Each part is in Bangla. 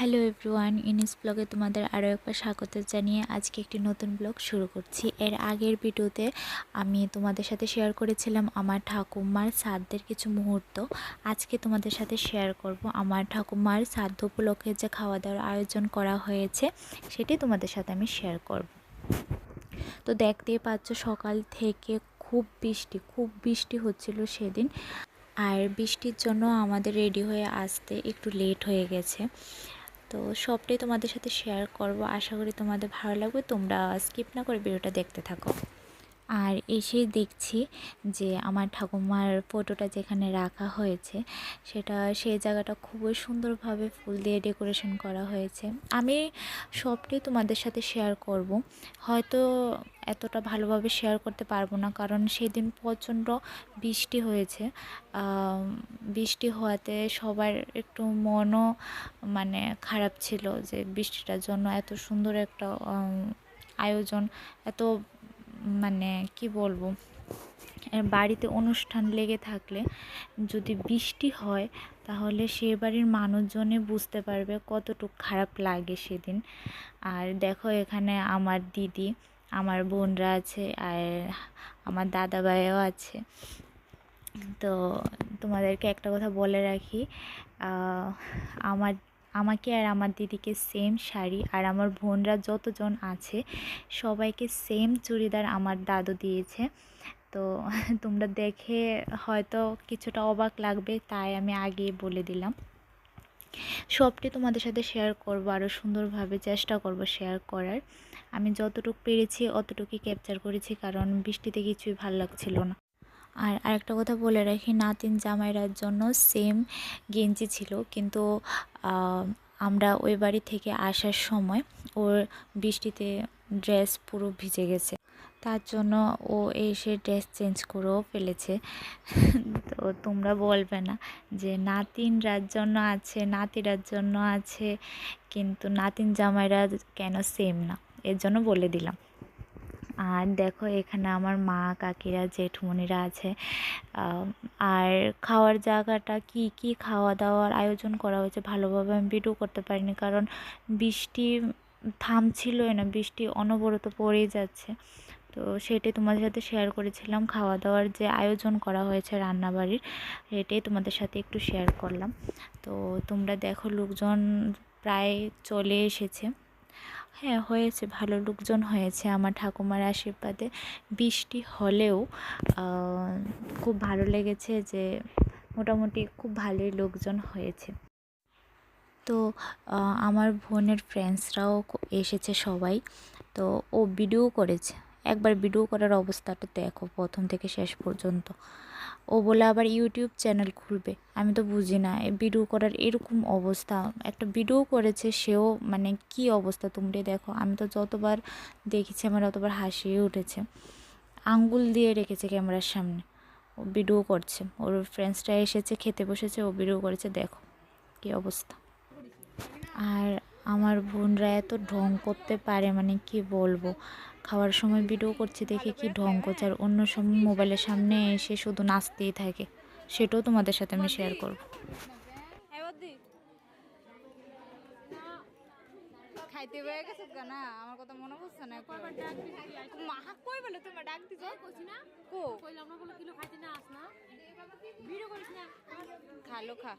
হ্যালো এভরিওয়ান ইনিস ব্লগে তোমাদের আরও একবার স্বাগত জানিয়ে আজকে একটি নতুন ব্লগ শুরু করছি। এর আগের ভিডিওতে আমি তোমাদের সাথে শেয়ার করেছিলাম আমার ঠাকুমার শ্রাদ্ধের কিছু মুহূর্ত। আজকে তোমাদের সাথে শেয়ার করব আমার ঠাকুমার শ্রাদ্ধ উপলক্ষে যে খাওয়া দাওয়ার আয়োজন করা হয়েছে, সেটি তোমাদের সাথে আমি শেয়ার করব। তো দেখতেই পাচ্ছ, সকাল থেকে খুব বৃষ্টি খুব বৃষ্টি হচ্ছিল সেদিন। আর বৃষ্টির জন্য আমাদের রেডি হয়ে আসতে একটু লেট হয়ে গেছে। তো সবটাই তোমাদের সাথে শেয়ার করব। আশা করি তোমাদের ভালো লাগবে। তোমরা স্কিপ না করে ভিডিওটা দেখতে থাকো। আর এসেই দেখছি যে আমার ঠাকুমার ফটোটা যেখানে রাখা হয়েছে, সেটা সেই জায়গাটা খুবই সুন্দরভাবে ফুল দিয়ে ডেকোরেশন করা হয়েছে। আমি সবটাই তোমাদের সাথে শেয়ার করব। হয়তো এতটা ভালোভাবে শেয়ার করতে পারব না, কারণ সেদিন প্রচণ্ড বৃষ্টি হয়েছে। বৃষ্টি হওয়াতে সবার একটু মনও মানে খারাপ ছিল যে বৃষ্টিটার জন্য এত সুন্দর একটা আয়োজন, এত মানে কি বলব বাড়িতে অনুষ্ঠান লেগে থাকলে যদি বৃষ্টি হয় তাহলে সে বাড়ির মানুষজনে বুঝতে পারবে কতটুকু খারাপ লাগে সেদিন। আর দেখো এখানে আমার দিদি, আমার বোনরা আছে আর আমার দাদা ভাইও আছে। তো তোমাদেরকে একটা কথা বলে রাখি আমার আমাকে আর আমার দিদিকে সেম শাড়ি আর আমার বোনরা যতজন আছে, সবাইকে সেম চুড়িদার আমার দাদু দিয়েছে। তো তোমরা দেখে হয়তো কিছুটা অবাক লাগবে, তাই আমি আগে বলে দিলাম। সবটি তোমাদের সাথে শেয়ার করব আরও সুন্দরভাবে চেষ্টা করব শেয়ার করার। আমি যতটুকু পেরেছি, অতটুকুই ক্যাপচার করেছি, কারণ বৃষ্টিতে কিছুই ভালো লাগছিল না। আর আরেকটা কথা বলে রাখি, নাতিন জামাইরার জন্য সেম গেঞ্জি ছিল। কিন্তু আমরা ওই বাড়ি থেকে আসার সময় ওর বৃষ্টিতে ড্রেস পুরো ভিজে গেছে। তার জন্য ও এসে ড্রেস চেঞ্জ করেও ফেলেছে। তো তোমরা বলবে না যে নাতিনরার জন্য আছে, নাতিরার জন্য আছে, কিন্তু নাতিন জামাইরা কেন সেম না? এর জন্য বলে দিলাম। আর দেখো এখানে আমার মা, কাকিরা, জেঠমণিরা আছে। আর খাওয়ার জায়গাটা কি কি খাওয়া দাওয়ার আয়োজন করা হয়েছে ভালোভাবে আমি ভিডিও করতে পারিনি কারণ বৃষ্টি থামছিলই না, বৃষ্টি অনবরত পড়েই যাচ্ছে। তো সেটাই তোমাদের সাথে শেয়ার করেছিলাম খাওয়া দাওয়ার যে আয়োজন করা হয়েছে রান্নাবাড়ির এটাই তোমাদের সাথে একটু শেয়ার করলাম। তো তোমরা দেখো লোকজন প্রায় চলে এসেছে। হ্যাঁ হয়েছে। ভালো লোকজন হয়েছে আমার ঠাকুমার আশীর্বাদে। বৃষ্টি হলেও খুব ভালো লেগেছে যে মোটামুটি খুব ভালোই লোকজন হয়েছে। তো আমার বোনের ফ্রেন্ডসরাও এসেছে সবাই। তো ও ভিডিও করেছে। একবার ভিডিও করার অবস্থাটা দেখো প্রথম থেকে শেষ পর্যন্ত। ও বলে আবার ইউটিউব চ্যানেল খুলবে। আমি তো বুঝি না ভিডিও করার এরকম অবস্থা। একটা ভিডিও করেছে, সেও মানে কি অবস্থা তোমরা দেখো। আমি তো যতবার দেখেছি, আমার অতবার হাসিয়ে উঠেছে। আঙ্গুল দিয়ে রেখেছে ক্যামেরার সামনে। ও ভিডিও করছে। ওর ফ্রেন্ডসটা এসেছে, খেতে বসেছে, ও ভিডিও করেছে। দেখো কী অবস্থা। আর আমার বোনরা এত ঢং করতে পারে মানে কি বলব? খাওয়ার সময় ভিডিও করছে দেখে কি ঢং করছে আর অন্য সময় মোবাইলের সামনে এসে শুধু নাচতেই থাকে। সেটাও তোমাদের সাথে আমি শেয়ার করব। খাইতে হয়ে গেছে না আমার কথা মনে পড়ছে না মা কই বলে তোমার ডাক দিছ? কইছি না? কো? কইলাম না বলে কিলো খাইতে না আস না। ভিডিও করিস না। খালো খা।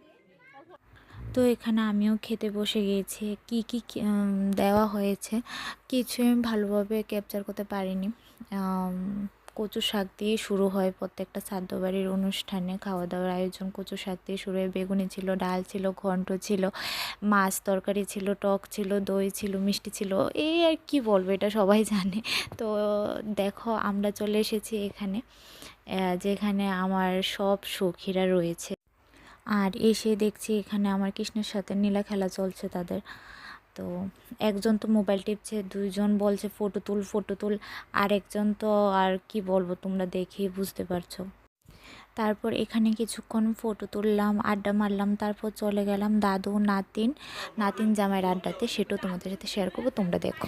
তো এখানে আমিও খেতে বসে গিয়েছি কি কি দেওয়া হয়েছে কিছুই আমি ভালোভাবে ক্যাপচার করতে পারিনি। কচু শাক দিয়ে শুরু হয় প্রত্যেকটা শ্রাদ্ধ বাড়ির অনুষ্ঠানে। খাওয়া দাওয়ার আয়োজন কচু শাক দিয়ে শুরু হয়। বেগুনি ছিল, ডাল ছিল, ঘন্ট ছিল, মাছ তরকারি ছিল, টক ছিল, দই ছিল, মিষ্টি ছিল। এই আর কি বলব, এটা সবাই জানে। তো দেখো, আমরা চলে এসেছি এখানে যেখানে আমার সব সখীরা রয়েছে। আর এসে দেখছি এখানে আমার কৃষ্ণের সাথে নীলা খেলা চলছে তাদের তো একজন তো মোবাইল টিপছে দুইজন বলছে ফটো তুল ফটো তুল আর একজন তো আর কি বলব তোমরা দেখেই বুঝতে পারছ তারপর এখানে কিছুক্ষণ ফটো তুললাম আড্ডা মারলাম তারপর চলে গেলাম দাদু নাতিন নাতিন জামাইয়ের আড্ডাতে সেটাও তোমাদের সাথে শেয়ার করব তোমরা দেখো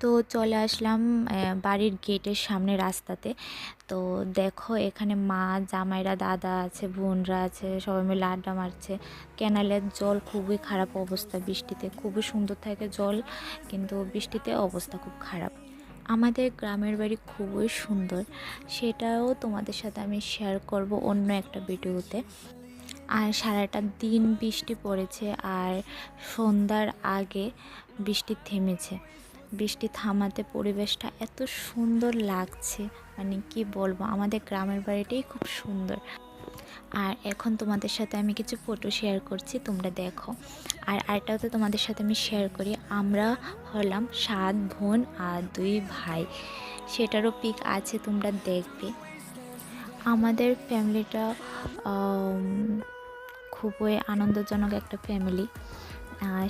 তো চলে আসলাম বাড়ির গেটের সামনে রাস্তাতে। তো দেখো এখানে মা, জামাইরা, দাদা আছে, বোনরা আছে, সবাই মিলে আড্ডা মারছে। ক্যানালের জল খুবই খারাপ অবস্থা বৃষ্টিতে। খুবই সুন্দর থাকে জল, কিন্তু বৃষ্টিতে অবস্থা খুব খারাপ। আমাদের গ্রামের বাড়ি খুবই সুন্দর। সেটাও তোমাদের সাথে আমি শেয়ার করব অন্য একটা ভিডিওতে। আর সারাটা দিন বৃষ্টি পড়েছে আর সন্ধ্যার আগে বৃষ্টি থেমেছে। বৃষ্টি থামাতে পরিবেশটা এত সুন্দর লাগছে। মানে কি বলব, আমাদের গ্রামের বাড়িটাই খুব সুন্দর। আর এখন তোমাদের সাথে আমি কিছু ফটো শেয়ার করছি, তোমরা দেখো। আর আরেকটাও তো তোমাদের সাথে আমি শেয়ার করি, আমরা হলাম সাত বোন আর দুই ভাই। সেটারও পিক আছে, তোমরা দেখবে। আমাদের ফ্যামিলিটা খুবই আনন্দজনক একটা ফ্যামিলি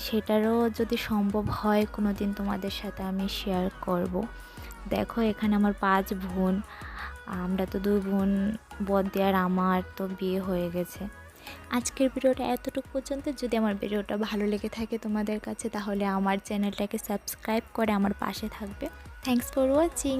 সেটারও যদি সম্ভব হয় কোনো দিন তোমাদের সাথে আমি শেয়ার করব। দেখো, এখানে আমার পাঁচ বোন, আমরা তো দুই বোন বদ্দি আর আমার তো বিয়ে হয়ে গেছে। আজকের ভিডিওটা এতটুকু পর্যন্ত। যদি আমার ভিডিওটা ভালো লেগে থাকে তোমাদের কাছে, তাহলে আমার চ্যানেলটাকে সাবস্ক্রাইব করে আমার পাশে থাকবে। Thanks for watching